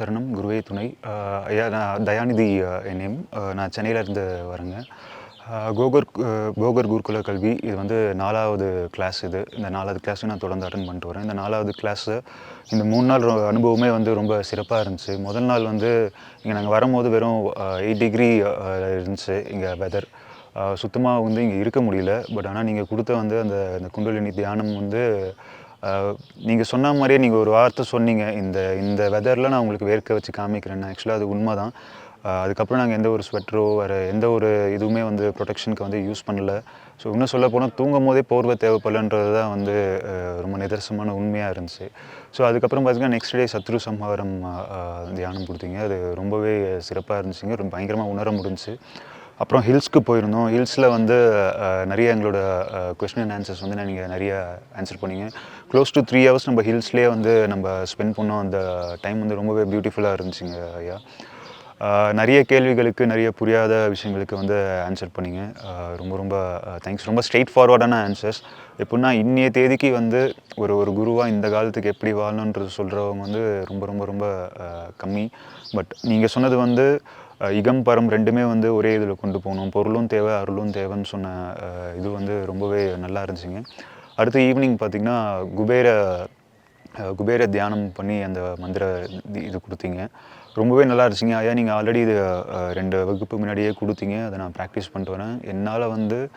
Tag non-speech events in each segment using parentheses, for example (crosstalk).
சரணம் குருவே துணை. ஐயா நான் தயாநிதி என் நேம் நான் சென்னையிலேருந்து வரேங்க. கோகர் கோகர் குருகுல கல்வி இது வந்து நாலாவது கிளாஸ் இது. இந்த நாலாவது கிளாஸும் நான் தொடர்ந்து அட்டன் பண்ணிட்டு வரேன். இந்த நாலாவது கிளாஸு இந்த மூணு நாள் ரொ- அனுபவமே வந்து ரொம்ப சிறப்பாக இருந்துச்சு. முதல் நாள் வந்து இங்கே நாங்கள் வரும்போது வெறும் எயிட் டிகிரி இருந்துச்சு இங்கே வெதர் சுத்தமாக வந்து இங்கே இருக்க முடியல. பட் ஆனால் நீங்கள் கொடுத்த வந்து அந்த அந்த குண்டலினி தியானம் வந்து நீங்கள் சொன்ன மாதிரியே நீங்கள் ஒரு வார்த்தை சொன்னீங்க. இந்த இந்த வெதரில் நான் உங்களுக்கு வேர்க்க வச்சு காமிக்கிறேன் ஆக்சுவலாக அது உண்மை தான் அதுக்கப்புறம் நாங்கள் எந்த ஒரு ஸ்வெட்டரோ வேறு எந்த ஒரு இதுவுமே வந்து ப்ரொடெக்ஷனுக்கு வந்து யூஸ் பண்ணல. ஸோ இன்னும் சொல்ல போனால் தூங்கும் போதே போர்வை தேவைப்படலன்றது தான் வந்து ரொம்ப நிதர்சனமான உண்மையாக இருந்துச்சு. ஸோ அதுக்கப்புறம் பார்த்திங்கன்னா நெக்ஸ்ட் டே சத்ரு சம்ஹாரம் தியானம் கொடுத்தீங்க. அது ரொம்பவே சிறப்பாக இருந்துச்சுங்க. ரொம்ப பயங்கரமாக உணர முடிஞ்சுச்சு. அப்புறம் ஹில்ஸ்க்கு போயிருந்தோம். ஹில்ஸில் வந்து நிறைய எங்களோட கொஸ்டின் அண்ட் ஆன்சர்ஸ் வந்து நீங்கள் நிறைய ஆன்சர் பண்ணீங்க. க்ளோஸ் டு த்ரீ ஹவர்ஸ் நம்ம ஹில்ஸ்லேயே வந்து நம்ம ஸ்பெண்ட் பண்ணோம். அந்த டைம் வந்து ரொம்பவே பியூட்டிஃபுல்லாக இருந்துச்சுங்க ஐயா. நிறைய கேள்விகளுக்கு நிறைய புரியாத விஷயங்களுக்கு வந்து ஆன்சர் பண்ணிங்க. ரொம்ப ரொம்ப தேங்க்ஸ் ரொம்ப ஸ்ட்ரெயிட் ஃபார்வர்டான ஆன்சர்ஸ் எப்படின்னா இன்றைய தேதிக்கு வந்து ஒரு ஒரு குருவாக இந்த காலத்துக்கு எப்படி வாழணுன்றது சொல்கிறவங்க வந்து ரொம்ப ரொம்ப ரொம்ப கம்மி. பட் நீங்கள் சொன்னது வந்து இகம் பரம் ரெண்டுமே வந்து ஒரே இதில் கொண்டு போகணும். பொருளும் தேவை அருளும் தேவைன்னு சொன்ன இது வந்து ரொம்பவே நல்லா இருந்துச்சுங்க. அடுத்து ஈவினிங் பார்த்திங்கன்னா குபேர குபேர தியானம் பண்ணி அந்த மந்திர இது- கொடுத்தீங்க. ரொம்பவே நல்லா இருந்துச்சுங்க. ஐயா நீங்கள் ஆல்ரெடி இது ரெண்டு வகுப்பு முன்னாடியே கொடுத்தீங்க. அதை நான் ப்ராக்டிஸ் பண்ணிட்டு வரேன். என்னால் வந்து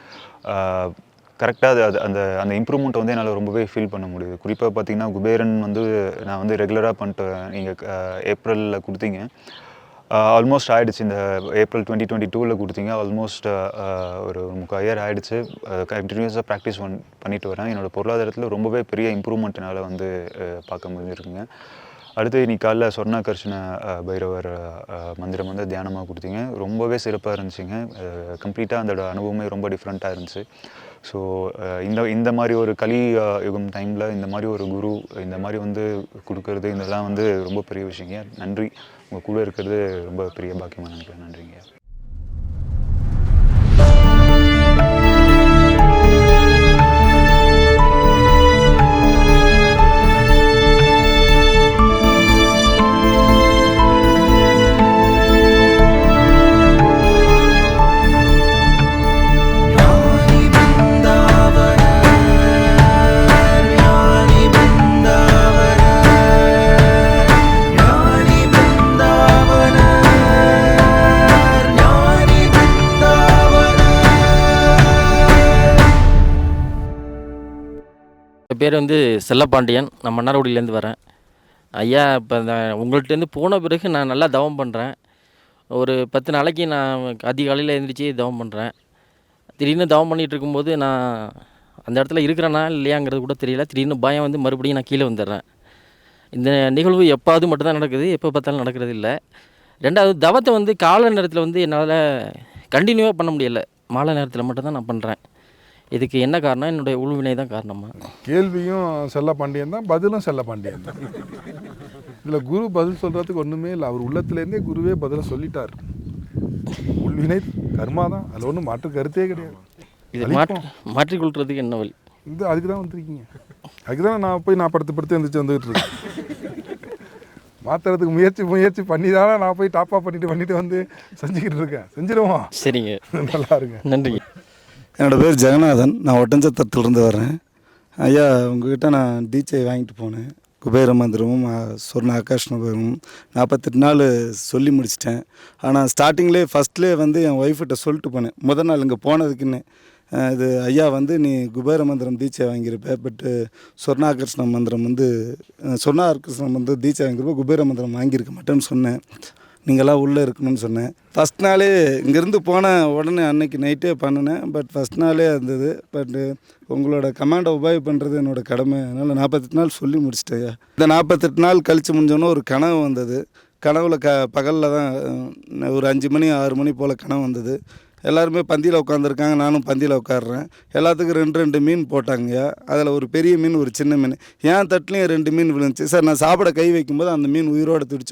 கரெக்டாக அது அது அந்த அந்த இம்ப்ரூவ்மெண்ட் வந்து என்னால் ரொம்பவே ஃபீல் பண்ண முடியுது. குறிப்பாக பார்த்தீங்கன்னா குபேரன் வந்து நான் வந்து ரெகுலராக பண்ணிட்டு நீங்கள் ஏப்ரலில் கொடுத்தீங்க. ஆல்மோஸ்ட் ஆயிடுச்சு. இந்த ஏப்ரல் டுவெண்ட்டி டுவெண்ட்டி டூவில் கொடுத்தீங்க ஆல்மோஸ்ட் ஒரு முக்கால் இயர் ஆகிடுச்சு கண்டினியூஸாக ப்ராக்டிஸ் ஒன் பண்ணிட்டு வரேன். என்னோட பொருளாதாரத்தில் ரொம்பவே பெரிய இம்ப்ரூவ்மெண்ட்னால் வந்து பார்க்க முடிஞ்சிருக்குங்க. அடுத்து இன்னைக்கு காலைல சொர்ணாகர்ஷண பைரவர் மந்திரம் வந்து தியானமாக கொடுத்தீங்க. ரொம்பவே சிறப்பாக இருந்துச்சுங்க. கம்ப்ளீட்டாக அதோட அனுபவமே ரொம்ப டிஃப்ரெண்ட்டாக இருந்துச்சு. ஸோ இந்த இந்த மாதிரி ஒரு கலி யுகம் டைமில் இந்த மாதிரி ஒரு குரு இந்த மாதிரி வந்து கொடுக்கறது இதெல்லாம் வந்து ரொம்ப பெரிய விஷயங்க. நன்றி. உங்கள் கூட இருக்கிறது ரொம்ப பெரிய பாக்கியமாக நினைக்கிறேன். நன்றிங்க. பேர் வந்து செல்லப்பாண்டியன். நான் மன்னார்குடியிலேருந்து வரேன். ஐயா இப்போ இந்த உங்கள்கிட்டேருந்து போன பிறகு நான் நல்லா தவம் பண்ணுறேன் ஒரு பத்து நாளைக்கு நான் அதிகாலையில் எழுந்திரிச்சி தவம் பண்ணுறேன் திடீர்னு தவம் பண்ணிகிட்டு இருக்கும்போது நான் அந்த இடத்துல இருக்கிறேனா இல்லையாங்கிறது கூட தெரியல. திடீர்னு பயம் வந்து மறுபடியும் நான் கீழே வந்துடுறேன். இந்த நிகழ்வு எப்பாவது மட்டும்தான் நடக்குது எப்போ பார்த்தாலும் நடக்கிறது இல்லை. ரெண்டாவது தவத்தை வந்து காலை நேரத்தில் வந்து என்னால் கண்டினியூவாக பண்ண முடியலை. மாலை நேரத்தில் மட்டும்தான் நான் பண்ணுறேன் இதுக்கு என்ன காரணம்? என்னுடைய உள்வினை தான் காரணமா? கேள்வியும் செல்ல பாண்டியன் தான் பதிலும் செல்ல பாண்டியன் தான். இதில் குரு பதில் சொல்கிறதுக்கு ஒன்றுமே இல்லை. அவர் உள்ளத்துலேருந்தே குருவே பதிலை சொல்லிட்டார். உள்வினை கர்மா தான். அதில் ஒன்றும் மாற்று கருத்தே கிடையாது. இதை மாற்றி மாற்றிக்கொள்றதுக்கு என்ன வழி? இந்த அதுக்கு தான் வந்திருக்கீங்க. அதுக்கு தான் நான் போய் நான் படுத்து படுத்து எழுந்திரிச்சு வந்துகிட்டு இருக்கேன். மாற்றுறதுக்கு முயற்சி முயற்சி பண்ணி தானே நான் போய் டாப்பா பண்ணிட்டு பண்ணிட்டு வந்து செஞ்சுக்கிட்டு இருக்கேன். செஞ்சிருவோம். சரிங்க. நல்லா இருங்க. நன்றிங்க. என்னோடய பேர் ஜெகநாதன். நான் ஒட்டஞ்சத்திரத்துலேருந்து வரேன் ஐயா உங்ககிட்ட நான் டிஜே வாங்கிட்டு போனேன். குபேர மந்திரமும் ஆ, சொர்ண ஆகாஷ்ணபமும் நாற்பத்தெட்டு நாள் சொல்லி முடிச்சிட்டேன். ஆனால் ஸ்டார்டிங்லேயே ஃபஸ்ட்லேயே வந்து என் ஒய்ஃப்கிட்ட சொல்லிட்டு போனேன். முதல் நாள் இங்கே போனதுக்குன்னு இது ஐயா வந்து நீ குபேர மந்திரம் தீட்சை வாங்கியிருப்ப பட்டு சொர்ணாகிருஷ்ண மந்திரம் வந்து அஹ், சொர்ணாகர்ஷ்ண மந்திரம் தீட்சை வாங்கியிருப்ப குபேர மந்திரம் வாங்கியிருக்க மாட்டேன்னு சொன்னேன். நீங்களாம் உள்ளே இருக்கணும்னு சொன்னேன். ஃபஸ்ட் நாளே இங்கேருந்து போன உடனே அன்னைக்கு நைட்டே பண்ணினேன். பட் ஃபஸ்ட் நாளே இருந்தது பட்டு உங்களோட கமாண்டை உபாய் பண்ணுறது என்னோடய கடமை. அதனால் நாற்பத்தெட்டு நாள் சொல்லி முடிச்சிட்டேன் இந்த நாற்பத்தெட்டு நாள் கழித்து முடிஞ்சோன்னே ஒரு கனவு வந்தது. கனவில் க பகலில் தான் ஒரு அஞ்சு மணி ஆறு மணி போல் கனவு வந்தது. எல்லாருமே பந்தியில் உட்காந்துருக்காங்க நானும் பந்தியில் உட்காடுறேன் எல்லாத்துக்கும் ரெண்டு ரெண்டு மீன் போட்டாங்க. அதில் ஒரு பெரிய மீன் ஒரு சின்ன மீன். ஏன் தட்டிலையும் ரெண்டு மீன் விழுந்துச்சு. சார் நான் சாப்பிட கை வைக்கும்போது அந்த மீன் உயிரோடு துடிச்ச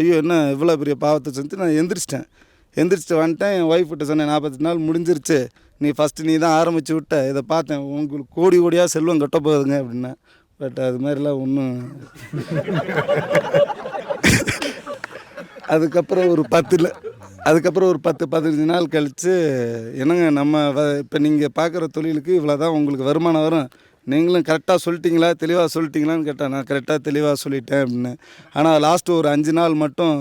ஐயோ என்ன இவ்வளோ பெரிய பாவத்தை செஞ்சு நான் எந்திரிச்சிட்டேன். எந்திரிச்சிட்டு வந்துட்டேன். என் ஒய்ஃப்கிட்ட சொன்னேன் நாற்பத்தி நாள் முடிஞ்சிருச்சு. நீ ஃபஸ்ட்டு நீ தான் ஆரம்பித்து விட்ட. இதை பார்த்தேன். உங்களுக்கு கோடி கோடியாக செல்வம் கட்ட போகுதுங்க அப்படின்னேன். பட் அது மாதிரிலாம் ஒன்றும் அதுக்கப்புறம் ஒரு பத்தில் அதுக்கப்புறம் ஒரு பத்து பதினஞ்சு நாள் கழித்து என்னங்க நம்ம இப்போ நீங்கள் பார்க்குற தொழிலுக்கு இவ்வளோ தான் உங்களுக்கு வருமானம் வரும். நீங்களும் கரெக்டாக சொல்லிட்டீங்களா தெளிவாக சொல்லிட்டீங்களான்னு கேட்டேன் நான் கரெக்டாக தெளிவாக சொல்லிட்டேன் அப்படின்னு. ஆனால் லாஸ்ட்டு ஒரு அஞ்சு நாள் மட்டும்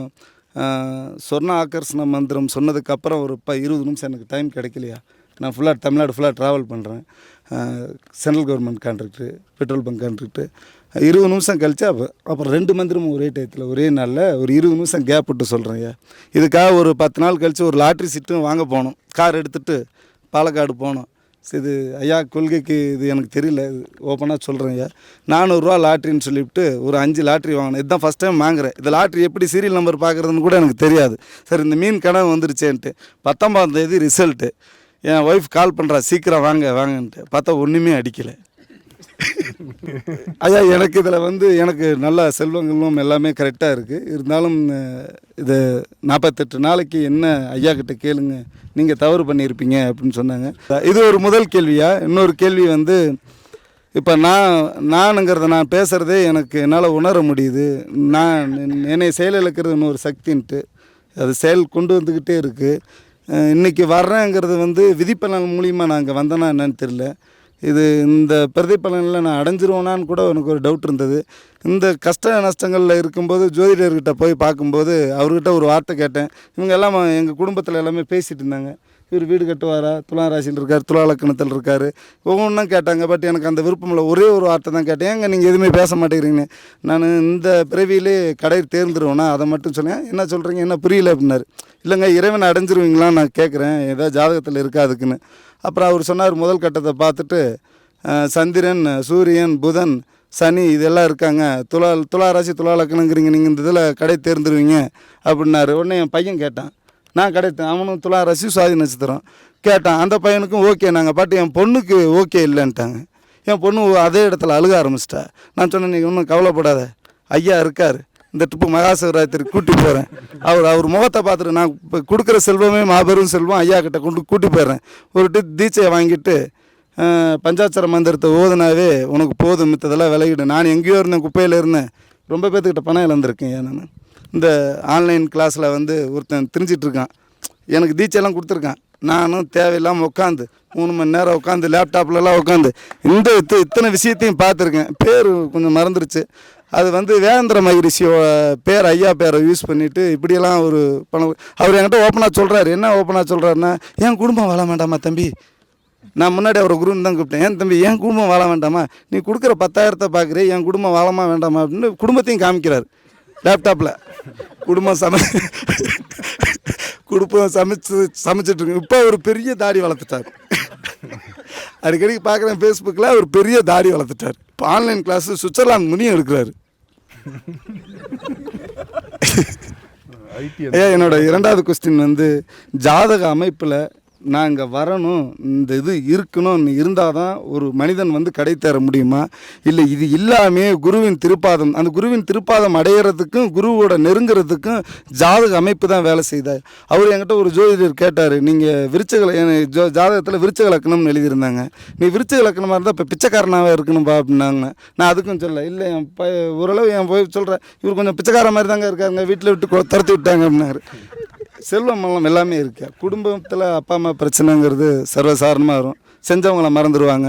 சொர்ண ஆக்கர்ஷண மந்திரம் சொன்னதுக்கப்புறம் ஒரு இப்போ இருபது நிமிஷம் எனக்கு டைம் கிடைக்கலையா? நான் ஃபுல்லாக தமிழ்நாடு ஃபுல்லாக ட்ராவல் பண்ணுறேன் central government contract petrol bunk contract இருபது நிமிஷம் கழிச்சு அப்போ அப்புறம் ரெண்டு மந்திரமும் ஒரே டயத்தில் ஒரே நாளில் ஒரு இருபது நிமிஷம் கேப் விட்டு சொல்கிறேன் ஐயா. இதுக்காக ஒரு பத்து நாள் கழித்து ஒரு லாட்ரி சீட்டும் வாங்க போகணும் கார் எடுத்துகிட்டு பாலக்காடு போனோம். சரி இது ஐயா கொள்கைக்கு இது எனக்கு தெரியல ஓப்பனாக சொல்கிறேன் ஐயா. நானூறுரூவா லாட்ரின்னு சொல்லிவிட்டு ஒரு அஞ்சு லாட்ரி வாங்கினேன். இதுதான் ஃபஸ்ட் டைம் வாங்குறேன். இந்த லாட்ரி எப்படி சீரியல் நம்பர் பார்க்குறதுன்னு கூட எனக்கு தெரியாது. சரி இந்த மீன் கனவு வந்துருச்சேன்ட்டு பத்தொம்பதாம் தேதி ரிசல்ட்டு என் ஒய்ஃப் கால் பண்ணுறா சீக்கிரம் வாங்க வாங்கன்ட்டு. பார்த்தா ஒன்றுமே அடிக்கலை. (laughs) ஐயா எனக்கு இதில் வந்து எனக்கு நல்ல செல்வங்களும் எல்லாமே கரெக்டாக இருக்குது இருந்தாலும் இது நாற்பத்தெட்டு நாளைக்கு என்ன ஐயா கிட்ட கேளுங்க. நீங்கள் தவறு பண்ணியிருப்பீங்க அப்படின்னு சொன்னாங்க. இது ஒரு முதல் கேள்வியா? இன்னொரு கேள்வி வந்து இப்போ நான் நானுங்கிறத நான் பேசுகிறதே எனக்கு என்னால் உணர முடியுது. நான் என்னை செயலிழக்கிறது இன்னொரு சக்தின்ட்டு அது செயல் கொண்டு வந்துக்கிட்டே இருக்குது இன்றைக்கி வர்றேங்கிறது வந்து விதிப்பலன் மூலிமா நான் அங்கே வந்தேன்னா என்னன்னு தெரில இது இந்த பிரதிபலனில் நான் அடைஞ்சிருவேனான்னு கூட எனக்கு ஒரு டவுட் இருந்தது. இந்த கஷ்ட நஷ்டங்களில் இருக்கும்போது ஜோதிடர்கிட்ட போய் பார்க்கும்போது அவர்கிட்ட ஒரு வார்த்தை கேட்டேன். இவங்க எல்லாம் எங்கள் குடும்பத்தில் எல்லாமே பேசிகிட்டு இருந்தாங்க. இவர் வீடு கட்டுவாரா? துலா ராசியில் இருக்கார் துலா லக்கணத்தில் இருக்கார். ஒவ்வொன்றும் கேட்டாங்க. பட் எனக்கு அந்த விருப்பம் இல்லை. ஒரே ஒரு வார்த்தை தான் கேட்டேன். ஏங்க நீங்கள் எதுவுமே பேச மாட்டேங்கிறீங்க நான் இந்த பிறவியிலே கடை தேர்ந்துருவேனா? அதை மட்டும் சொன்னேன். என்ன சொல்கிறீங்க என்ன புரியல? அப்படின்னாரு. இல்லைங்க இறைவனை அடைஞ்சிருவீங்களா நான் கேட்குறேன். ஏதோ ஜாதகத்தில் இருக்கா அதுக்குன்னு அப்புறம் அவர் சொன்னார் முதல் கட்டத்தை பார்த்துட்டு சந்திரன் சூரியன் புதன் சனி இதெல்லாம் இருக்காங்க. துலா துலா ராசி துலா லக்கணங்கிறீங்க நீங்கள் இந்த இதில் கடை தேர்ந்துருவீங்க. அப்படின்னாரு. உடனே என் பையன் கேட்டான். நான் கிடைத்தேன். அவனும் துலா ரசி சுவாதி நட்சத்திரம். கேட்டான் அந்த பையனுக்கும் ஓகே நாங்கள் பாட்டு என் பொண்ணுக்கு ஓகே இல்லைன்ட்டாங்க. என் பொண்ணு அதே இடத்துல அழுக ஆரம்பிச்சிட்டா. நான் சொன்னேன் நீங்கள் ஒன்றும் கவலைப்படாத. ஐயா இருக்கார். இந்த ட்ரிப்பு மகாசிவராத்திரி கூட்டி போகிறேன் அவர் அவர் முகத்தை பார்த்துட்டு நான் இப்போ கொடுக்குற செல்வமே மாபெரும் செல்வம். ஐயா கிட்ட கொண்டு கூட்டி போயிடுறேன். ஒரு டி தீட்சையை வாங்கிட்டு பஞ்சாட்சர மந்திரத்தை ஓதுனாவே உனக்கு போதும். மித்ததெல்லாம் விலகிடு. நான் எங்கேயோ இருந்தேன் குப்பையில் இருந்தேன். ரொம்ப பேர்த்துக்கிட்ட பணம் இழந்திருக்கேன் ஏன் நான். இந்த ஆன்லைன் கிளாஸில் வந்து ஒருத்தன் திரிஞ்சிட்ருக்கான். எனக்கு தீச்செல்லாம் கொடுத்துருக்கான். நானும் தேவையில்லாமல் உட்காந்து மூணு மணி நேரம் உட்காந்து லேப்டாப்லலாம் உட்காந்து இந்த இத்த- இத்தனை விஷயத்தையும் பார்த்துருக்கேன். பேர் கொஞ்சம் மறந்துருச்சு. அது வந்து வேந்திர மகிரிஷியோட பேர் ஐயா பேரை யூஸ் பண்ணிவிட்டு இப்படியெல்லாம் ஒரு பணம் அவர் என்கிட்ட ஓப்பனாக சொல்கிறாரு என்ன ஓப்பனாக சொல்கிறாருன்னா என் குடும்பம் வாழ வேண்டாமா தம்பி? நான் முன்னாடி அவரை குருன்னு தான் கூப்பிட்டேன். ஏன் தம்பி என் குடும்பம் வாழ வேண்டாமா? நீ கொடுக்குற பத்தாயிரத்தை பார்க்குறே என் குடும்பம் வாழமா வேண்டாமா? அப்படின்னு குடும்பத்தையும் காமிக்கிறார் லேப்டாப்பில் குடும்பம் சமை குடும்பம் சமைச்சு சமைச்சிட்டு இருக்கு. இப்போ ஒரு பெரிய தாடி வளர்த்துட்டார். அடிக்கடி பார்க்குறேன் ஃபேஸ்புக்கில் ஒரு பெரிய தாடி வளர்த்துட்டார். இப்போ ஆன்லைன் கிளாஸ் சுவிட்சர்லாந்து முனியும் எடுக்கிறாரு. ஐயா என்னோட இரண்டாவது கொஸ்டின் வந்து ஜாதக அமைப்பில் நான் இங்கே வரணும் இந்த இது இருக்கணும்னு இருந்தால் தான் ஒரு மனிதன் வந்து கடை தர முடியுமா? இல்லை இது இல்லாமே குருவின் திருப்பாதம் அந்த குருவின் திருப்பாதம் அடையிறதுக்கும் குருவோட நெருங்குறதுக்கும் ஜாதக அமைப்பு தான் வேலை செய்தார் அவர் என்கிட்ட ஒரு ஜோதிடர் கேட்டார் நீங்கள் விருச்சக ஜோ ஜாதகத்தில் விருச்சக லக்கணம்னு எழுதியிருந்தாங்க. நீ விருச்சக லக்கணமாக இருந்தால் இப்போ பிச்சைக்காரனாகவே இருக்கணும்பா அப்படின்னாங்க. நான் அதுக்கும் சொல்ல இல்லை என் ப ஓரளவு என் போய் சொல்கிறேன் இவர் கொஞ்சம் பிச்சைக்கார மாதிரி தாங்க இருக்காங்க வீட்டில் விட்டு துரத்தி விட்டாங்க அப்படின்னாரு. செல்வம் மல்லம் எல்லாமே இருக்கு. குடும்பத்தில் அப்பா அம்மா பிரச்சனைங்கிறது சர்வசாரணமாக வரும். செஞ்சவங்கள மறந்துடுவாங்க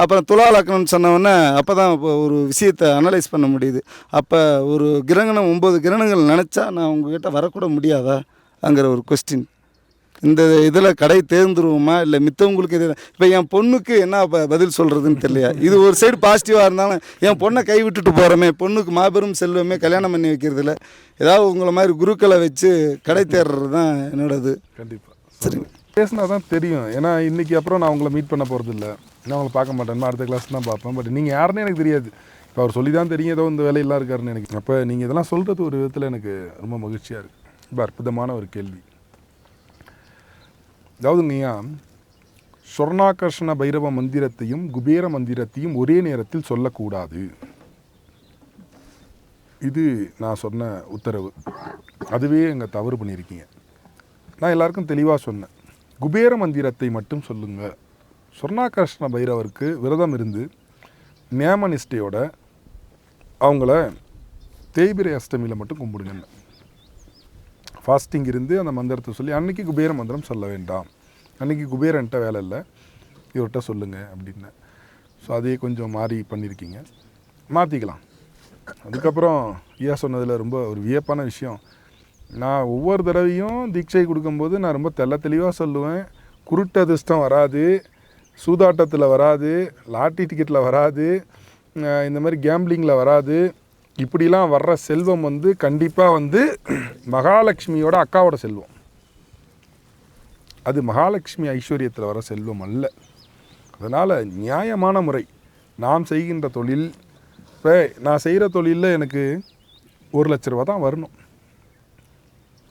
அப்புறம் துலா லக்னம்னு சொன்னவொடனே அப்போ தான் இப்போ ஒரு விஷயத்தை அனலைஸ் பண்ண முடியுது. அப்போ ஒரு கிரகணம் ஒம்பது கிரகணங்கள் நினச்சா நான் உங்ககிட்ட வரக்கூட முடியாதா? அங்கிற ஒரு கொஸ்டின் இந்த இதில் கடை தேர்ந்துருவோமா? இல்லை மித்தவங்களுக்கு இது இப்போ என் பொண்ணுக்கு என்ன ப- பதில் சொல்கிறதுன்னு தெரியலையா? இது ஒரு சைடு பாசிட்டிவாக இருந்தாலும் என் பொண்ணை கை விட்டுட்டு போகிறோமே பொண்ணுக்கு மாபெரும் செல்வமே கல்யாணம் பண்ணி வைக்கிறதுல ஏதாவது உங்களை மாதிரி குருக்களை வச்சு கடை தேர்றது தான் என்னோடது. கண்டிப்பாக சரிங்க பேசினா தான் தெரியும். ஏன்னா இன்னைக்கு அப்புறம் நான் உங்களை மீட் பண்ண போகிறது இல்லை. நான் உங்களை பார்க்க மாட்டேன். அடுத்த கிளாஸ் தான் பார்ப்பேன். பட் நீங்கள் யாருன்னு எனக்கு தெரியாது. இப்போ அவர் சொல்லி தான் தெரியும். ஏதோ இந்த வேலையெல்லாம் இருக்காருன்னு எனக்கு அப்போ நீங்கள் இதெல்லாம் சொல்கிறது ஒரு விதத்தில் எனக்கு ரொம்ப மகிழ்ச்சியாக இருக்குது ரொம்ப அற்புதமான ஒரு கேள்வி. அதாவது நீயா சொர்ணாகர்ஷண பைரவ மந்திரத்தையும் குபேர மந்திரத்தையும் ஒரே நேரத்தில் சொல்லக்கூடாது. இது நான் சொன்ன உத்தரவு. அதுவே எங்கள் தவறு பண்ணியிருக்கீங்க. நான் எல்லாருக்கும் தெளிவாக சொன்னேன். குபேர மந்திரத்தை மட்டும் சொல்லுங்கள் சொர்ணாகர்ஷ்ண பைரவருக்கு விரதம் இருந்து நேம நிஷ்டையோட அவங்கள தேய்பிரை அஷ்டமியில் மட்டும் கும்பிடுங்கன்னு. ஃபாஸ்டிங் இருந்து அந்த மந்திரத்தை சொல்லி அன்னைக்கு குபேர மந்திரம் சொல்ல வேண்டாம். அன்றைக்கி குபேரன்ட்ட வேலை இல்லை. இவர்கிட்ட சொல்லுங்கள் அப்படின்னு. ஸோ அதையே கொஞ்சம் மாறி பண்ணியிருக்கீங்க மாற்றிக்கலாம் அதுக்கப்புறம் ஐயா சொன்னதில் ரொம்ப ஒரு வியப்பான விஷயம். நான் ஒவ்வொரு தடவையும் தீட்சை கொடுக்கும்போது நான் ரொம்ப தெள்ள தெளிவாக சொல்லுவேன். குருட்டு அதிர்ஷ்டம் வராது. சூதாட்டத்தில் வராது. லாட்டி டிக்கெட்டில் வராது. இந்த மாதிரி கேம்பிளிங்கில் வராது. இப்படிலாம் வர்ற செல்வம் வந்து கண்டிப்பாக வந்து மகாலட்சுமியோட அக்காவோட செல்வம். அது மகாலட்சுமி ஐஸ்வர்யத்தில் வர செல்வம் அல்ல. அதனால் நியாயமான முறை நாம் செய்கின்ற தொழில் இப்போ நான் செய்கிற தொழிலில் எனக்கு ஒரு லட்ச ரூபா தான் வரணும்.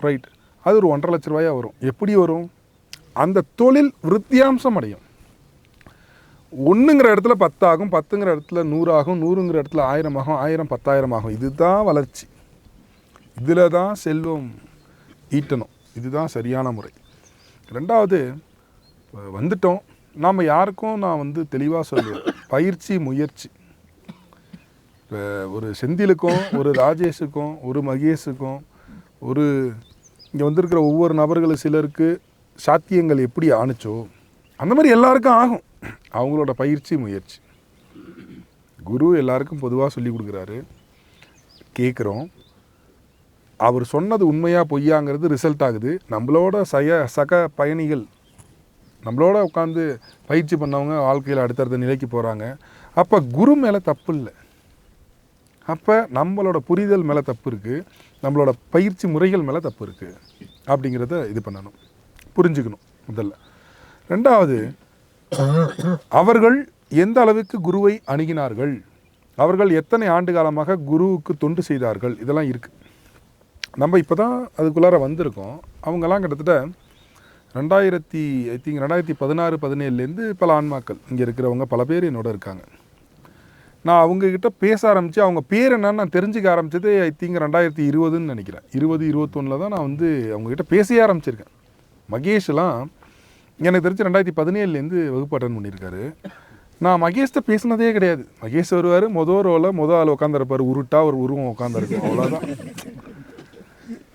ரைட் அது ஒரு ஒன்றரை லட்ச ரூபாயாக வரும். எப்படி வரும்? அந்த தொழில் விருத்தியாம்சம் அடையும். ஒன்றுங்கிற இடத்துல பத்தாகும் பத்துங்கிற இடத்துல நூறாகும் நூறுங்கிற இடத்துல ஆயிரம் ஆகும் ஆயிரம் பத்தாயிரம் ஆகும் இதுதான் வளர்ச்சி. இதில் தான் செல்வம் ஈட்டணும். இதுதான் சரியான முறை. ரெண்டாவது வந்துட்டோம். நாம் யாருக்கும் நான் வந்து தெளிவாக சொல்லுவேன். பயிற்சி முயற்சி. இப்போ ஒரு செந்திலுக்கும் ஒரு ராஜேஷுக்கும் ஒரு மகேஷுக்கும் ஒரு இங்கே வந்திருக்கிற ஒவ்வொரு நபர்களும் சிலருக்கு சாத்தியங்கள் எப்படி ஆணுச்சோ அந்த மாதிரி எல்லாருக்கும் ஆகும். அவங்களோட பயிற்சி முயற்சி. குரு எல்லாருக்கும் பொதுவாக சொல்லி கொடுக்குறாரு. கேட்குறோம் அவர் சொன்னது உண்மையாக பொய்யாங்கிறது ரிசல்ட் ஆகுது. நம்மளோட சய சக பயணிகள் நம்மளோட உட்காந்து பயிற்சி பண்ணவங்க வாழ்க்கையில் அடுத்தடுத்த நிலைக்கு போகிறாங்க அப்போ குரு மேலே தப்பு இல்லை. அப்போ நம்மளோட புரிதல் மேலே தப்பு இருக்குது நம்மளோட பயிற்சி முறைகள் மேலே தப்பு இருக்குது அப்படிங்கிறத இது பண்ணணும். புரிஞ்சுக்கணும் முதல்ல. ரெண்டாவது அவர்கள் எந்த அளவுக்கு குருவை அணுகினார்கள்? அவர்கள் எத்தனை ஆண்டு காலமாக குருவுக்கு தொண்டு செய்தார்கள்? இதெல்லாம் இருக்குது நம்ம இப்போ தான் அதுக்குள்ளார வந்திருக்கோம். அவங்கெல்லாம் கிட்டத்தட்ட ரெண்டாயிரத்தி ஐ திங்க் ரெண்டாயிரத்தி பதினாறு பதினேழுலேருந்து பல ஆன்மாக்கள் இங்கே இருக்கிறவங்க பல பேர் என்னோட இருக்காங்க. நான் அவங்கக்கிட்ட பேச ஆரம்பித்து அவங்க பேர் என்னன்னு நான் தெரிஞ்சுக்க ஆரம்பித்தது ஐ திங்க் ரெண்டாயிரத்தி இருபதுன்னு நினைக்கிறேன். இருபது இருபத்தொன்னில் தான் நான் வந்து அவங்கக்கிட்ட பேசவே ஆரம்பிச்சிருக்கேன். மகேஷ்லாம் எனக்கு தெரிஞ்சு ரெண்டாயிரத்தி பதினேழுலேருந்து வகுப்பு அட்டன் பண்ணியிருக்காரு. நான் மகேஷ்கிட்ட பேசினதே கிடையாது. மகேஷ் வருவார் மொதல் ரோவில் மொதல் ஆள் உட்காந்துருப்பார் உருட்டா ஒரு உருவம் உட்காந்துருக்கும் அவ்வளோதான்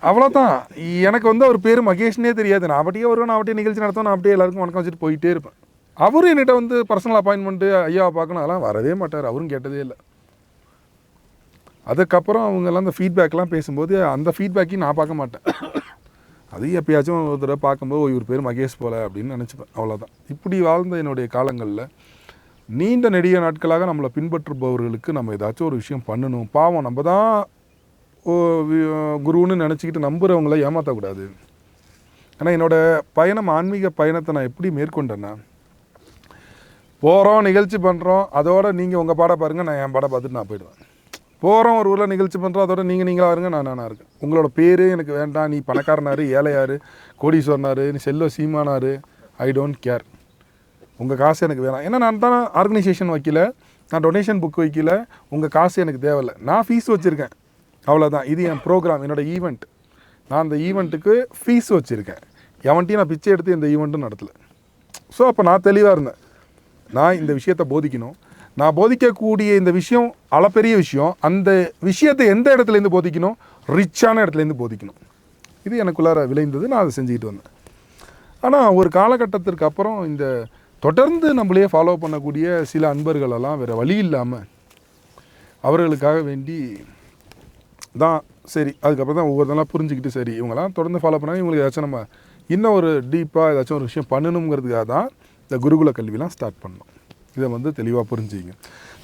அவ்வளோதான் எனக்கு வந்து அவர் பேர் மகேஷ்னே தெரியாது. நான் அப்படியே வருவேன் நான் அப்படியே நிகழ்ச்சி நடத்தும் நான் அப்படியே எல்லாருக்கும் வணக்கம் வச்சுட்டு போயிட்டே இருப்பேன். அவரும் என்கிட்ட வந்து பர்சனல் அப்பாயின்மெண்ட்டு ஐயாவை பார்க்கணும் அதெல்லாம் வரவே மாட்டார். அவரும் கேட்டதே இல்லை. அதுக்கப்புறம் அவங்கெல்லாம் அந்த ஃபீட்பேக்லாம் பேசும்போது அந்த ஃபீட்பேக்கையும் நான் பார்க்க மாட்டேன். அது எப்பயாச்சும் ஒரு தடவை பார்க்கும்போது இவர் பேர் மகேஷ் போல அப்படின்னு நினச்சிப்பேன். அவ்வளோதான் இப்படி வாழ்ந்த என்னுடைய காலங்களில் நீண்ட நெடிய நாட்களாக நம்மளை பின்பற்றுபவர்களுக்கு நம்ம ஏதாச்சும் ஒரு விஷயம் பண்ணணும். பாவம் நம்ம தான் குருன்னு நினச்சிக்கிட்டு நம்புகிறவங்கள ஏமாற்றக்கூடாது ஆனால் என்னோட பயணம் ஆன்மீக பயணத்தை நான் எப்படி மேற்கொண்டேன்னா போகிறோம் நிகழ்ச்சி பண்ணுறோம் அதோட நீங்கள் உங்கள் பாடம் பாருங்கள் நான் என் பாடம் பார்த்துட்டு நான் போயிடுவேன். போகிறோம் ஒரு ஊரில் நிகழ்ச்சி பண்ணுறோம் அதோட நீங்கள் நீங்களாக இருங்க நான் நானாக இருக்கேன். உங்களோட பேர் எனக்கு வேண்டாம் நீ பணக்காரனாரு ஏழையாரு கோடீஸ்வரனார் நீ செல்வ சீமானார் ஐ டோன்ட் கேர் உங்கள் காசு எனக்கு வேணாம். ஏன்னா நான் தான் ஆர்கனைசேஷன் வைக்கல நான் டொனேஷன் புக் வைக்கல உங்கள் காசு எனக்கு தேவையில்லை. நான் ஃபீஸ் வச்சுருக்கேன். அவ்வளோதான் இது என் ப்ரோக்ராம் என்னோடய ஈவெண்ட் நான் அந்த ஈவெண்ட்டுக்கு ஃபீஸ் வச்சுருக்கேன். எவன்ட்டையும் நான் பிச்சை எடுத்து இந்த ஈவெண்ட்டும் நடத்தலை. ஸோ அப்போ நான் தெளிவாக இருந்தேன். நான் இந்த விஷயத்தை போதிக்கணும். நான் போதிக்கக்கூடிய இந்த விஷயம் அளப்பெரிய விஷயம். அந்த விஷயத்தை எந்த இடத்துலேருந்து போதிக்கணும்? ரிச்சான இடத்துலேருந்து போதிக்கணும். இது எனக்குள்ளார விளைந்தது. நான் அதை செஞ்சுக்கிட்டு வந்தேன். ஆனால் ஒரு காலகட்டத்திற்கு அப்புறம் இந்த தொடர்ந்து நம்மளையே ஃபாலோ பண்ணக்கூடிய சில அன்பர்களெல்லாம் வேறு வழி இல்லாமல் அவர்களுக்காக வேண்டி தான் சரி அதுக்கப்புறம் தான் ஒவ்வொருத்தெல்லாம் புரிஞ்சுக்கிட்டு சரி இவங்கெல்லாம் தொடர்ந்து ஃபாலோ பண்ணால் இவங்களுக்கு ஏதாச்சும் நம்ம இன்னும் ஒரு டீப்பாக ஏதாச்சும் ஒரு விஷயம் பண்ணணுங்கிறதுக்காக தான் இந்த குருகுல கல்விலாம் ஸ்டார்ட் பண்ணோம். இதை வந்து தெளிவாக புரிஞ்சுங்க.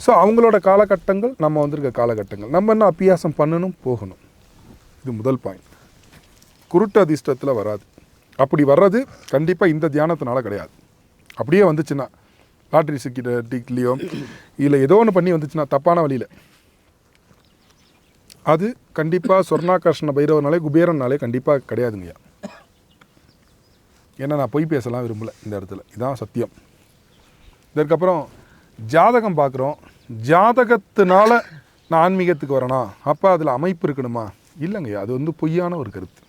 ஸோ அவங்களோட காலகட்டங்கள் நம்ம வந்திருக்க காலகட்டங்கள். நம்ம என்ன அபியாசம் பண்ணணும்? போகணும். இது முதல் பாயிண்ட் குருட்டு அதிர்ஷ்டத்தில் வராது. அப்படி வர்றது கண்டிப்பாக இந்த தியானத்தினால கிடையாது. அப்படியே வந்துச்சுன்னா லாட்ரி சிக்கிட்ட டிக்லேயோ இல்லை ஏதோ ஒன்று பண்ணி வந்துச்சுன்னா தப்பான வழியில். அது கண்டிப்பாக சொர்ணாகர்ஷ்ண பைரவனாலே குபேரனாலே கண்டிப்பாக கிடையாதுங்கய்யா. ஏன்னா நான் பொய் பேசலாம் விரும்பலை இந்த இடத்துல. இதான் சத்தியம். இதற்கப்புறம் ஜாதகம் பார்க்குறோம். ஜாதகத்தினால நான் ஆன்மீகத்துக்கு வரேனா? அப்போ அதில் அமைப்பு இருக்கணுமா? இல்லைங்கய்யா அது வந்து பொய்யான ஒரு கருத்து.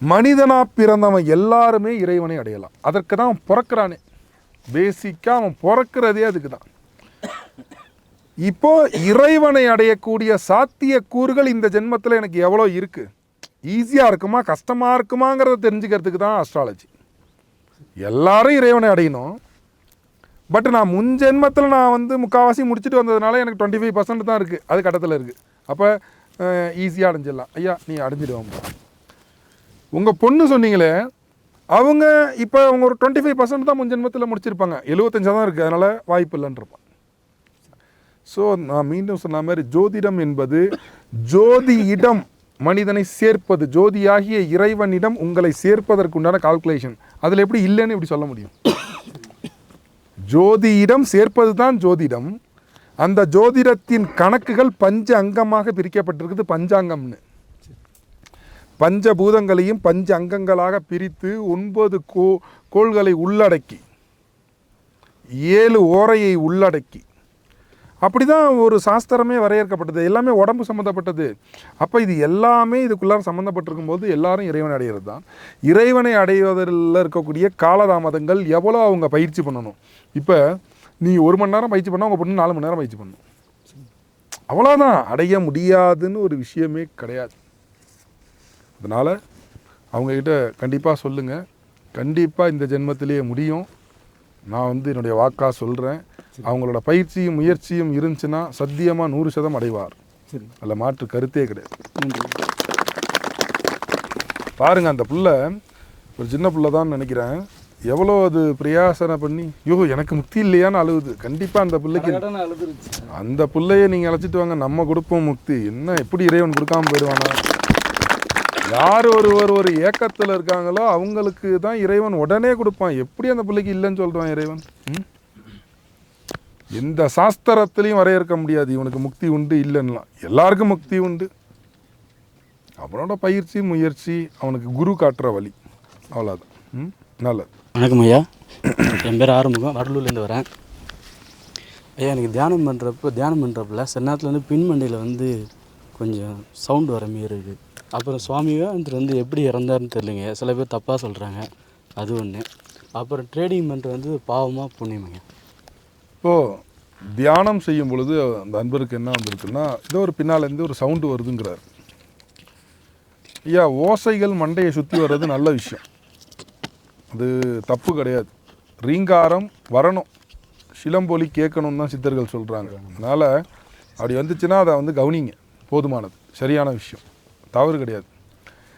மனிதனாக பிறந்தவன் எல்லாருமே இறைவனை அடையலாம். அதற்கு தான் அவன் பிறக்கிறானே. பேசிக்காக அவன் பிறக்கிறதே அதுக்கு தான். இப்போ இறைவனை அடையக்கூடிய சாத்திய கூறுகள் இந்த ஜென்மத்தில் எனக்கு எவ்வளோ இருக்குது ஈஸியாக இருக்குமா? கஷ்டமாக இருக்குமாங்கிறத தெரிஞ்சுக்கிறதுக்கு தான் அஸ்ட்ராலஜி எல்லாரும் இறைவனை அடையணும். பட் நான் முன் ஜென்மத்தில் நான் வந்து முக்கால்வாசி முடிச்சுட்டு வந்ததுனால எனக்கு டுவெண்ட்டி ஃபைவ் பர்சன்ட் தான் இருக்குது அது கட்டத்தில் இருக்குது அப்போ ஈஸியாக அடைஞ்சிடலாம். ஐயா நீ அடைஞ்சிடுவாங்க உங்கள் பொண்ணு சொன்னீங்களே அவங்க இப்போ அவங்க ஒரு டுவெண்ட்டி ஃபைவ் பர்சன்ட் தான் முன் ஜென்மத்தில் முடிச்சிருப்பாங்க. எழுபத்தஞ்சா தான் இருக்குது அதனால் வாய்ப்பு இல்லைன்றப்பான் ஸோ நான் மீண்டும் சொன்ன மாதிரி ஜோதிடம் என்பது ஜோதியிடம் மனிதனை சேர்ப்பது. ஜோதியாகிய இறைவனிடம் உங்களை சேர்ப்பதற்குண்டான கால்குலேஷன் அதில் எப்படி இல்லைன்னு இப்படி சொல்ல முடியும்? ஜோதியிடம் சேர்ப்பது தான் ஜோதிடம். அந்த ஜோதிடத்தின் கணக்குகள் பஞ்ச அங்கமாக பிரிக்கப்பட்டிருக்குது பஞ்சாங்கம்னு. பஞ்சபூதங்களையும் பஞ்ச அங்கங்களாக பிரித்து ஒன்பது கோ கோள்களை உள்ளடக்கி ஏழு ஓரையை உள்ளடக்கி அப்படி தான் ஒரு சாஸ்திரமே வரையறுக்கப்பட்டது. எல்லாமே உடம்பு சம்மந்தப்பட்டது அப்போ இது எல்லாமே இதுக்குள்ளார சம்மந்தப்பட்டிருக்கும் போது எல்லாரும் இறைவனை அடைகிறது தான் இறைவனை அடைவதில் இருக்கக்கூடிய காலதாமதங்கள் எவ்வளோ அவங்க பயிற்சி பண்ணணும். இப்போ நீ ஒரு மணி நேரம் பயிற்சி பண்ணால் உங்கள் பொண்ணு நாலு மணி நேரம் பயிற்சி பண்ணணும் அவ்வளோதான் அடைய முடியாதுன்னு ஒரு விஷயமே கிடையாது. அதனால் அவங்கக்கிட்ட கண்டிப்பாக சொல்லுங்கள் கண்டிப்பாக இந்த ஜென்மத்திலேயே முடியும். நான் வந்து என்னுடைய வாக்காக சொல்கிறேன் அவங்களோட பயிற்சியும் முயற்சியும் இருந்துச்சுன்னா சத்தியமாக நூறு சதம் அடைவார். சரி. அதில் மாற்று கருத்தே கிடையாது. நன்றி. பாருங்க அந்த புள்ள ஒரு சின்ன புள்ள தான் நினைக்கிறேன். எவ்வளோ அது பிரயாசனை பண்ணி யோ எனக்கு முக்தி இல்லையான்னு அழுகுது கண்டிப்பாக அந்த பிள்ளைக்கு அந்த பிள்ளைய நீங்கள் அழைச்சிட்டு வாங்க நம்ம கொடுப்போம் முக்தி. என்ன எப்படி இறைவன் கொடுக்காம போயிடுவானா? யார் ஒருவர் ஒரு ஏக்கத்தில் இருக்காங்களோ அவங்களுக்கு தான் இறைவன் உடனே கொடுப்பான். எப்படி அந்த பிள்ளைக்கு இல்லைன்னு சொல்கிறான் இறைவன்? ம்? எந்த சாஸ்திரத்திலையும் வரையறுக்க முடியாது. இவனுக்கு முக்தி உண்டு இல்லைன்னா எல்லாருக்கும் முக்தி உண்டு. அவனோட பயிற்சி முயற்சி அவனுக்கு குரு காட்டுற வழி. அவ்வளோதான் ம்? நல்லது. வணக்கம் ஐயா. என் பேர் ஆறுமுகம். வடலூர்லேருந்து வரேன். ஐயா எனக்கு தியானம் பண்ணுறப்போ தியானம் பண்ணுறப்பல சில நேரத்தில் வந்து பின்மண்டையில் வந்து கொஞ்சம் சவுண்டு வர மாரி இருக்குது அப்புறம் சுவாமி வந்து எப்படி இறந்தாருன்னு தெரியலைங்க சில பேர் தப்பாக சொல்கிறாங்க அது ஒன்று அப்புறம் ட்ரேடிங் பண்ணுறது வந்து பாவமாக புண்ணியமாங்க. இப்போது தியானம் செய்யும் பொழுது அந்த அன்பருக்கு என்ன வந்திருக்குன்னா ஏதோ ஒரு பின்னாலேருந்து ஒரு சவுண்டு வருதுங்கிறார். ஐயா ஓசைகள் மண்டையை சுற்றி வர்றது நல்ல விஷயம். அது தப்பு கிடையாது. ரீங்காரம் வரணும். சிலம்பொலி கேட்கணும்னு தான் சித்தர்கள் சொல்கிறாங்க அதனால் அப்படி வந்துச்சுன்னா அதை வந்து கவனிங்க. போதுமானது. சரியான விஷயம். தவறு கிடையாது.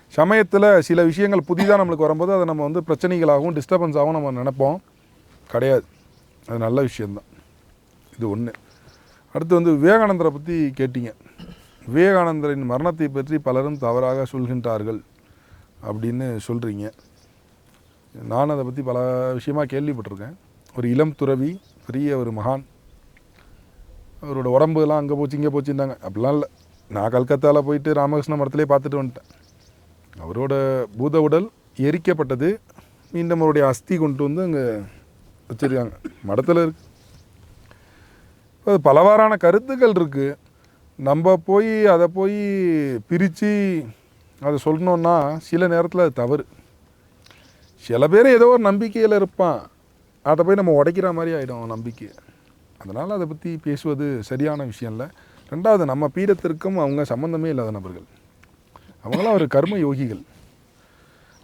சமயத்தில் சில விஷயங்கள் புதிதாக நம்மளுக்கு வரும்போது அதை நம்ம வந்து பிரச்சனைகளாகவும் டிஸ்டர்பன்ஸாகவும் நம்ம நினைப்போம். கிடையாது. அது நல்ல விஷயந்தான் இது ஒன்று அடுத்து வந்து விவேகானந்தரை பற்றி கேட்டீங்க. விவேகானந்தரின் மரணத்தை பற்றி பலரும் தவறாக சொல்கின்றார்கள் அப்படின்னு சொல்கிறீங்க நான் அதை பற்றி பல விஷயமா கேள்விப்பட்டிருக்கேன். ஒரு இளம் துறவி பெரிய ஒரு மகான். அவரோட உடம்புலாம் அங்கே போச்சு இங்கே போச்சுன்னாங்க அப்படிலாம் இல்லை. நான் கல்கத்தாவில் போயிட்டு ராமகிருஷ்ண மரத்திலே பார்த்துட்டு வந்துட்டேன். அவரோட பூத உடல் எரிக்கப்பட்டது. மீண்டும் அவருடைய அஸ்தி கொண்டு வந்து அங்கே வச்சுருக்காங்க. மடத்தில் இருக்கு. அது பலவாறான கருத்துக்கள் இருக்குது நம்ம போய் அதை போய் பிரித்து அதை சொல்லணுன்னா சில நேரத்தில் அது தவறு. சில பேர் ஏதோ ஒரு நம்பிக்கையில் இருப்பான். அதை போய் நம்ம உடைக்கிற மாதிரி ஆகிடும் நம்பிக்கை. அதனால் அதை பற்றி பேசுவது சரியான விஷயம் இல்லை. ரெண்டாவது நம்ம பீடத்திற்கும் அவங்க சம்மந்தமே இல்லாத நபர்கள். அவங்களாம் ஒரு கர்ம யோகிகள்.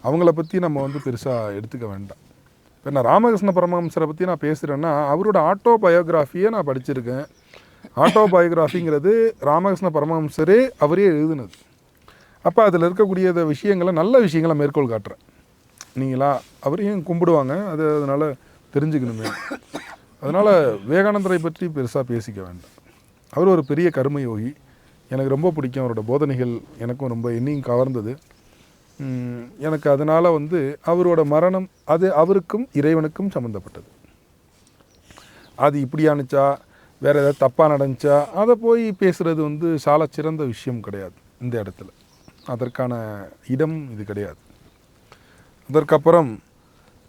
அவங்கள பற்றி நம்ம வந்து பெருசாக எடுத்துக்க வேண்டாம். இப்போ நான் ராமகிருஷ்ண பரமஹம்சரை பற்றி நான் பேசுகிறேன்னா அவரோட ஆட்டோ பயோகிராஃபியை நான் படிச்சிருக்கேன். ஆட்டோ பயோகிராஃபிங்கிறது ராமகிருஷ்ண பரமஹம்சரே அவரே எழுதுனது. அப்போ அதில் இருக்கக்கூடிய விஷயங்களை நல்ல விஷயங்களை மேற்கோள் காட்டுறேன். நீங்களா அவரையும் கும்பிடுவாங்க. அது அதனால் தெரிஞ்சுக்கணுமே. அதனால் விவேகானந்தரை பற்றி பெருசாக பேசிக்க வேண்டாம். அவர் ஒரு பெரிய கர்ம யோகி எனக்கு ரொம்ப பிடிக்கும். அவரோட போதனைகள் எனக்கும் ரொம்ப எண்ணியும் கவர்ந்தது. எனக்கு அதனால் வந்து அவரோட மரணம் அது அவருக்கும் இறைவனுக்கும் சம்மந்தப்பட்டது அது இப்படி ஆணுச்சா? வேறு ஏதாவது தப்பாக நடந்துச்சா? அதை போய் பேசுகிறது வந்து சால சிறந்த விஷயம் கிடையாது இந்த இடத்துல. அதற்கான இடம் இது கிடையாது. அதற்கப்புறம்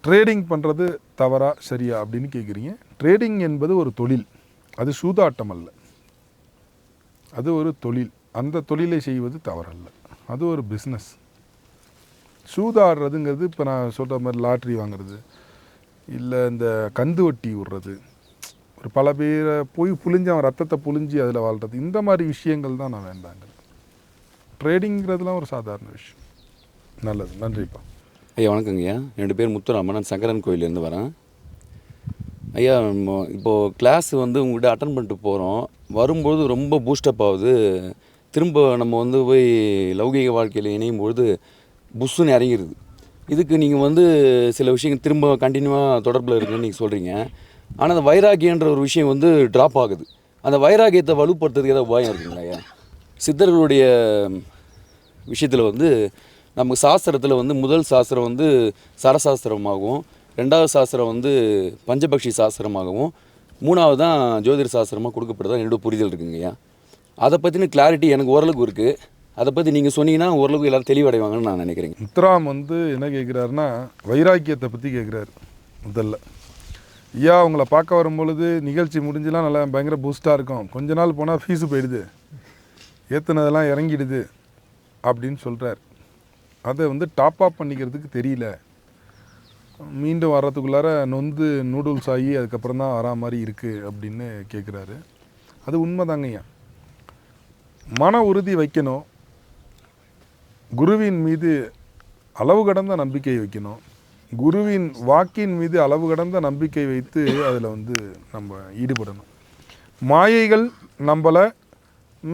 ட்ரேடிங் பண்ணுறது தவறா சரியா அப்படின்னு கேட்குறீங்க ட்ரேடிங் என்பது ஒரு தொழில். அது சூதாட்டம் அல்ல. அது ஒரு தொழில். அந்த தொழிலை செய்வது தவறல்ல. அது ஒரு பிஸ்னஸ் சூதாடுறதுங்கிறது இப்போ நான் சொல்கிற மாதிரி லாட்ரி வாங்குறது. இல்லை இந்த கந்து வட்டி விடுறது. ஒரு பல பேரை போய் புழிஞ்சு அவன் ரத்தத்தை புழிஞ்சு அதில் வாழ்கிறது இந்த மாதிரி விஷயங்கள் தான் நான் வேண்டாங்க. ட்ரேடிங்கிறதுலாம் ஒரு சாதாரண விஷயம். நல்லது. நன்றிப்பா. ஐயா வணக்கங்க ஐயா. என்னோட பேர் முத்துராமன் நான் சங்கரன் கோயிலேருந்து வரேன். ஐயா இப்போது கிளாஸ் வந்து உங்கள்கிட்ட அட்டன் பண்ணிட்டு போகிறோம் வரும்போது ரொம்ப பூஸ்டப் ஆகுது. திரும்ப நம்ம வந்து போய் லௌகீக வாழ்க்கையில் இணையும் பொழுது புஷ்ஷுன்னு இறங்கிடுது இதுக்கு நீங்கள் வந்து சில விஷயங்கள் திரும்ப கண்டினியூவாக தொடர்பில் இருக்குன்னு நீங்கள் சொல்கிறீங்க ஆனால் அந்த வைராகியன்ற ஒரு விஷயம் வந்து ட்ராப் ஆகுது. அந்த வைராகியத்தை வலுப்படுத்துறதுக்கு ஏதாவது உபாயம் இருக்குங்களா சித்தர்களுடைய விஷயத்தில் வந்து நமக்கு சாஸ்திரத்தில் வந்து முதல் சாஸ்திரம் வந்து சரசாஸ்திரமாகவும் ரெண்டாவது சாஸ்திரம் வந்து பஞ்சபக்ஷி சாஸ்திரமாகவும் மூணாவது தான் ஜோதிட சாஸ்திரமாக கொடுக்கப்படுதா என்னோட புரிதல் இருக்குங்கய்யா அதை பற்றின கிளாரிட்டி எனக்கு ஓரளவுக்கு இருக்குது அதை பற்றி நீங்கள் சொன்னீங்கன்னா ஓரளவுக்கு எல்லோரும் தெளிவடைவாங்கன்னு நான் நினைக்கிறேன் முத்துராம் வந்து என்ன கேட்குறாருன்னா வைராக்கியத்தை பற்றி கேட்குறாரு முதல்ல. ஐயா அவங்கள பார்க்க வரும்பொழுது நிகழ்ச்சி முடிஞ்சுலாம் நல்லா பயங்கர பூஸ்ட்டாக இருக்கும். கொஞ்ச நாள் போனால் ஃபீஸு போயிடுது. ஏற்றுனதெல்லாம் இறங்கிடுது அப்படின்னு சொல்கிறார் அதை வந்து டாப் அப் பண்ணிக்கிறதுக்கு தெரியல. மீண்டும் வர்றதுக்குள்ளார நொந்து நூடுல்ஸ் ஆகி அதுக்கப்புறம் தான் வரா மாதிரி இருக்குது அப்படின்னு கேட்குறாரு அது உண்மைதாங்கய்யா மன உறுதி வைக்கணும். குருவின் மீது அளவு கடந்த நம்பிக்கை வைக்கணும். குருவின் வாக்கின் மீது அளவு கடந்த நம்பிக்கை வைத்து அதில் வந்து நம்ம ஈடுபடணும். மாயைகள் நம்மளை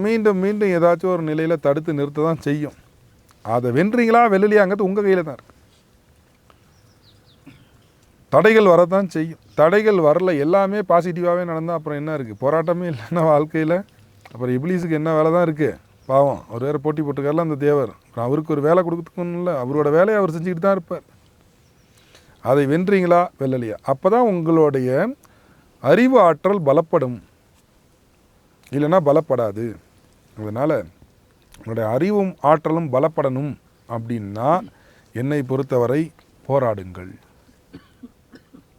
மீண்டும் மீண்டும் ஏதாச்சும் ஒரு நிலையில் தடுத்து நிறுத்த தான் செய்யும். அதை வென்றீங்களா வெல்லலையாங்கிறது உங்கள் கையில் தான் இருக்கு. தடைகள் வரதான் செய்யும். தடைகள் வரல எல்லாமே பாசிட்டிவாகவே நடந்தால் அப்புறம் என்ன இருக்குது போராட்டமே இல்லைன்னா வாழ்க்கையில். அப்புறம் இப்லீஸுக்கு என்ன வேலை தான் இருக்குது பாவம் அவர் வேறு போட்டி போட்டுக்காரில் அந்த தேவர். அப்புறம் அவருக்கு ஒரு வேலை கொடுக்கறதுக்கும் இல்லை அவரோட வேலையை அவர் செஞ்சுக்கிட்டு தான் இருப்பார். அதை வென்றீங்களா வெல்லலையா? அப்போ தான் உங்களுடைய அறிவு ஆற்றல் பலப்படும். இல்லைன்னா பலப்படாது. அதனால் உங்களுடைய அறிவும் ஆற்றலும் பலப்படணும் அப்படின்னா என்னை பொறுத்தவரை போராடுங்கள்.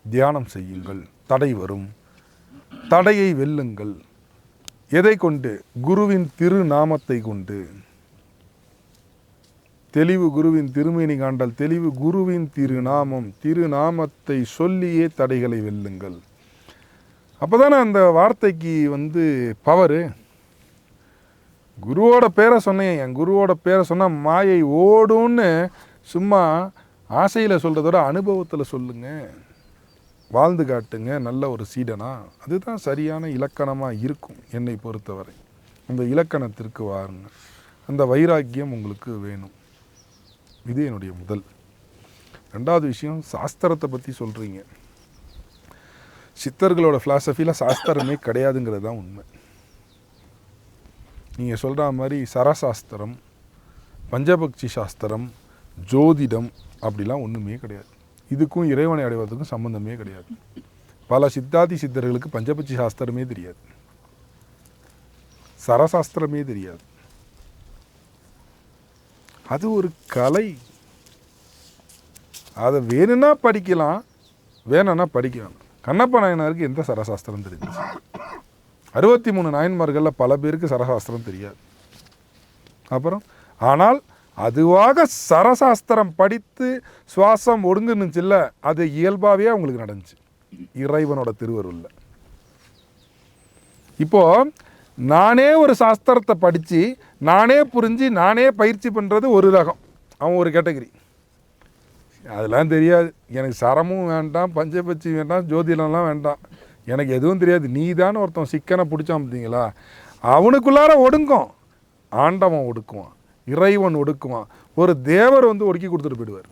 தியானம் செய்யுங்கள். தடை வரும். தடையை வெல்லுங்கள். எதை கொண்டு? குருவின் திருநாமத்தை கொண்டு. தெளிவு குருவின் திருமேனி காண்டல் தெளிவு குருவின் திருநாமம் திருநாமத்தை சொல்லியே தடைகளை வெல்லுங்கள். அப்போதானே அந்த வார்த்தைக்கு வந்து பவரு. குருவோட பேரை சொன்னேன் என் குருவோட பேரை சொன்னால் மாயை ஓடும்னு சும்மா ஆசையில் சொல்கிறதோட அனுபவத்தில் சொல்லுங்கள் வாழ்ந்து காட்டுங்க நல்ல ஒரு சீடனா? அதுதான் சரியான இலக்கணமாக இருக்கும் என்னை பொறுத்தவரை. அந்த இலக்கணத்திற்கு வாருங்க. அந்த வைராக்கியம் உங்களுக்கு வேணும். இது என்னுடைய முதல். ரெண்டாவது விஷயம் சாஸ்திரத்தை பற்றி சொல்கிறீங்க சித்தர்களோட ஃபிலாசபியில் சாஸ்திரமே கிடையாதுங்கிறது தான் உண்மை. நீங்கள் சொல்கிற மாதிரி சரசாஸ்திரம் பஞ்சபக்ஷி சாஸ்திரம் ஜோதிடம் அப்படிலாம் ஒன்றுமே கிடையாது. இதுக்கும் இறைவனை அடைவதற்கும் சம்பந்தமே கிடையாது. பல சித்தாதி சித்தர்களுக்கு பஞ்சபட்சி சாஸ்திரமே தெரியாது. சரசாஸ்திரமே தெரியாது. அது ஒரு கலை. அதை வேணும்னா படிக்கலாம் வேணும்னா படிக்கலாம். கண்ணப்ப நாயனாருக்கு எந்த சரசாஸ்திரம் தெரிஞ்சு அறுபத்தி மூணு நாயன்மார்களில் பல பேருக்கு சரசாஸ்திரம் தெரியாது. அப்புறம் ஆனால் அதுவாக சரசாஸ்திரம் படித்து சுவாசம் ஒடுங்குனுச்சுல்ல அது இயல்பாகவே அவங்களுக்கு நடந்துச்சு. இறைவனோட திருவருளில். இப்போது நானே ஒரு சாஸ்திரத்தை படித்து நானே புரிஞ்சு நானே பயிற்சி பண்ணுறது ஒரு ரகம். அவன் ஒரு கேட்டகரி. அதெல்லாம் தெரியாது. எனக்கு சரமும் வேண்டாம் பஞ்சபட்சி வேண்டாம் ஜோதிடம்லாம் வேண்டாம். எனக்கு எதுவும் தெரியாது. நீ தானே ஒருத்தன் சிக்கனை பிடிச்சான் பார்த்தீங்களா அவனுக்குள்ளார ஒடுங்கும். ஆண்டவன் ஒடுக்குவான். இறைவன் ஒடுக்குவான். ஒரு தேவர் வந்து ஒடுக்கி கொடுத்துட்டு போயிடுவார்.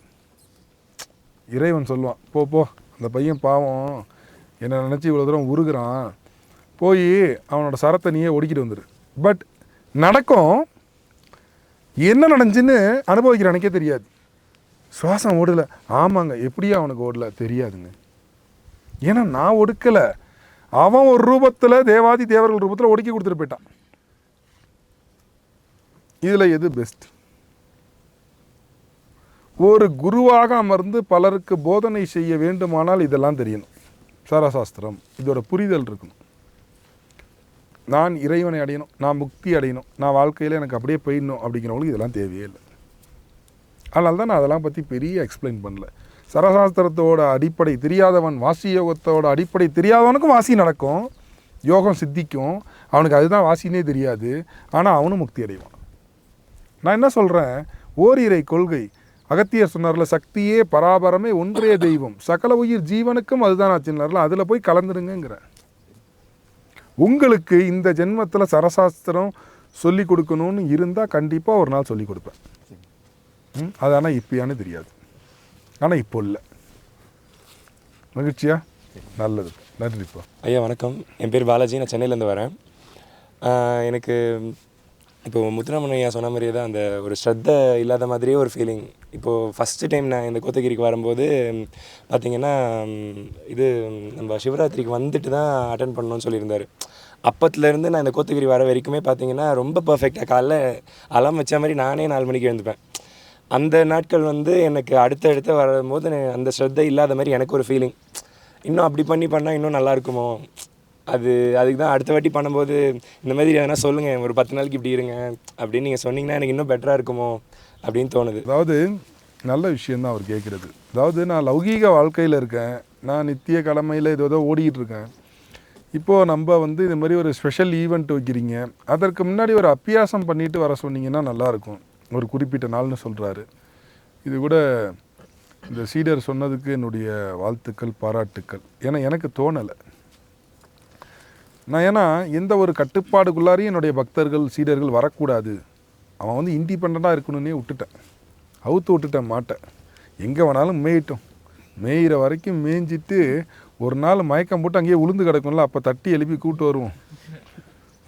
இறைவன் சொல்லுவான் போ போ அந்த பையன் பாவம். என்னை நினச்சி இவ்வளோ தூரம் உருகிறான். போய் அவனோட சரத்தை நீயே ஒடுக்கிட்டு வந்துரு. பட் நடக்கும். என்ன நடந்துச்சுன்னு அனுபவிக்கிற எனக்கே தெரியாது. சுவாசம் ஓடலை. ஆமாங்க எப்படியும் அவனுக்கு ஓடல. தெரியாதுங்க. ஏன்னா நான் ஒடுக்கலை. அவன் ஒரு ரூபத்தில் தேவாதி தேவர்கள் ரூபத்தில் ஒடுக்கி கொடுத்துட்டு போயிட்டான். இதில் எது பெஸ்ட் ஒரு குருவாக அமர்ந்து பலருக்கு போதனை செய்ய வேண்டுமானால் இதெல்லாம் தெரியணும். சாராசாஸ்திரம் இதோட புரிதல் இருக்கணும். நான் இறைவனை அடையணும் நான் முக்தி அடையணும் நான் வாழ்க்கையில் எனக்கு அப்படியே போயிடணும் அப்படிங்கிறவங்களுக்கு இதெல்லாம் தேவையே இல்லை. அதனால தான் நான் அதெல்லாம் பற்றி பெரிய எக்ஸ்பிளைன் பண்ணல. சரசாஸ்திரத்தோட அடிப்படை தெரியாதவன் வாசி யோகத்தோட அடிப்படை தெரியாதவனுக்கும் வாசி நடக்கும். யோகம் சித்திக்கும். அவனுக்கு அதுதான் வாசினே தெரியாது. ஆனால் அவனும் முக்தி அடைவான். நான் என்ன சொல்கிறேன் ஓரிரை கொள்கை. அகத்தியர் சொன்னார்ல சக்தியே பராபரமே ஒன்றே தெய்வம். சகல உயிர் ஜீவனுக்கும் அதுதான் ஆச்சுன்னார்ல அதில் போய் கலந்துருங்கிற உங்களுக்கு இந்த ஜென்மத்தில் சரசாஸ்திரம் சொல்லி கொடுக்கணும்னு இருந்தால் கண்டிப்பாக ஒரு நாள் சொல்லி கொடுப்பேன். ம், அது ஆனால் இப்பயானு தெரியாது. ஆனால் இப்போ இல்லை. மகிழ்ச்சியா? நல்லது. நன்றிப்பா ஐயா வணக்கம். என் பேர் பாலாஜி. நான் சென்னையிலேருந்து வரேன். எனக்கு இப்போ முத்துராமன் ஐயா சொன்ன மாதிரியே தான் அந்த ஒரு ஸ்ரத்த இல்லாத மாதிரியே ஒரு ஃபீலிங் இப்போது ஃபஸ்ட்டு டைம் நான் இந்த கோத்தகிரிக்கு வரும்போது பார்த்திங்கன்னா பார்த்தீங்கன்னா இது நம்ம சிவராத்திரிக்கு வந்துட்டு தான் அட்டன் பண்ணணும்னு சொல்லியிருந்தார். அப்பத்துலேருந்து நான் இந்த கோத்தகிரி வர வரைக்குமே பார்த்தீங்கன்னா ரொம்ப பர்ஃபெக்டாக காலைல அலாம் வச்ச மாதிரி நானே நாலு மணிக்கு எழுந்துப்பேன். அந்த நாட்கள் வந்து எனக்கு அடுத்தடுத்து வரும்போது அந்த ஸ்ரத்தை இல்லாத மாதிரி எனக்கு ஒரு ஃபீலிங் இன்னும் அப்படி பண்ணி பண்ணால் இன்னும் நல்லா இருக்குமோ? அது அதுக்கு தான் அடுத்த வாட்டி பண்ணும்போது இந்த மாதிரி எதனா சொல்லுங்கள் ஒரு பத்து நாளைக்கு இப்படி இருங்க அப்படின்னு நீங்கள் சொன்னீங்கன்னா எனக்கு இன்னும் பெட்டராக இருக்குமோ அப்படின்னு தோணுது. அதாவது நல்ல விஷயந்தான் அவர் கேட்குறது அதாவது நான் லௌகீக வாழ்க்கையில் இருக்கேன். நான் நித்திய கடமையில் ஏதோ ஏதோ ஓடிக்கிட்டு இருக்கேன். இப்போது நம்ம வந்து இந்த மாதிரி ஒரு ஸ்பெஷல் ஈவெண்ட் வைக்கிறீங்க. அதற்கு முன்னாடி ஒரு அப்பியாசம் பண்ணிட்டு வர சொன்னீங்கன்னா நல்லாயிருக்கும் ஒரு குறிப்பிட்ட நாள்னு சொல்கிறாரு இது கூட இந்த சீடர் சொன்னதுக்கு என்னுடைய வாழ்த்துக்கள் பாராட்டுக்கள். ஏன்னா எனக்கு தோணலை. நான் ஏன்னா எந்த ஒரு கட்டுப்பாடுக்குள்ளாரையும் என்னுடைய பக்தர்கள் சீடர்கள் வரக்கூடாது. அவன் வந்து இண்டிபெண்ட்டாக இருக்கணும்னே விட்டுட்டேன். அவுத்து விட்டுட்டேன் மாட்டேன் எங்கே வேணாலும் மேயிட்டோம். மேயிற வரைக்கும் மேய்ஞ்சிட்டு ஒரு நாள் மயக்கம் போட்டு அங்கேயே உளுந்து கிடக்கும்ல அப்போ தட்டி எழுப்பி கூட்டு வருவோம்.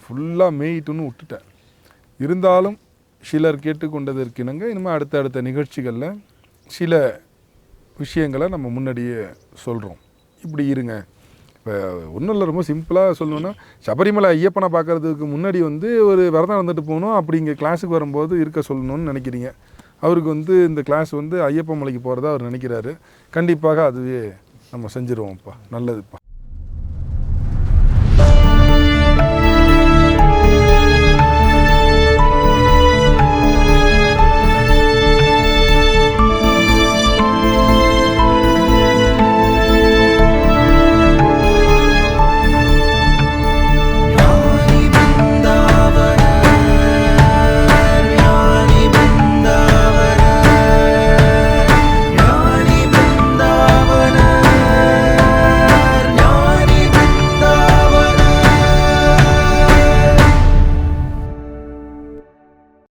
ஃபுல்லாக மேயிட்டுன்னு விட்டுட்டேன். இருந்தாலும் சிலர் கேட்டுக்கொண்டதற்கிணங்க இனிமேல் அடுத்த அடுத்த நிகழ்ச்சிகளில் சில விஷயங்களை நம்ம முன்னாடியே சொல்கிறோம் இப்படி இருங்க. இப்போ ஒன்றும் இல்லை ரொம்ப சிம்பிளாக சொல்லணுன்னா சபரிமலை ஐயப்பனை பார்க்கறதுக்கு முன்னாடி வந்து ஒரு விரதம் வந்துட்டு போகணும். அப்படி இங்கே கிளாஸுக்கு வரும்போது இருக்க சொல்லணும்னு நினைக்கிறீங்க. அவருக்கு வந்து இந்த கிளாஸ் வந்து ஐயப்பன் மலைக்கு போகிறதா அவர் நினைக்கிறாரு. கண்டிப்பாக அதுவே நம்ம செஞ்சுருவோம்ப்பா. நல்லதுப்பா.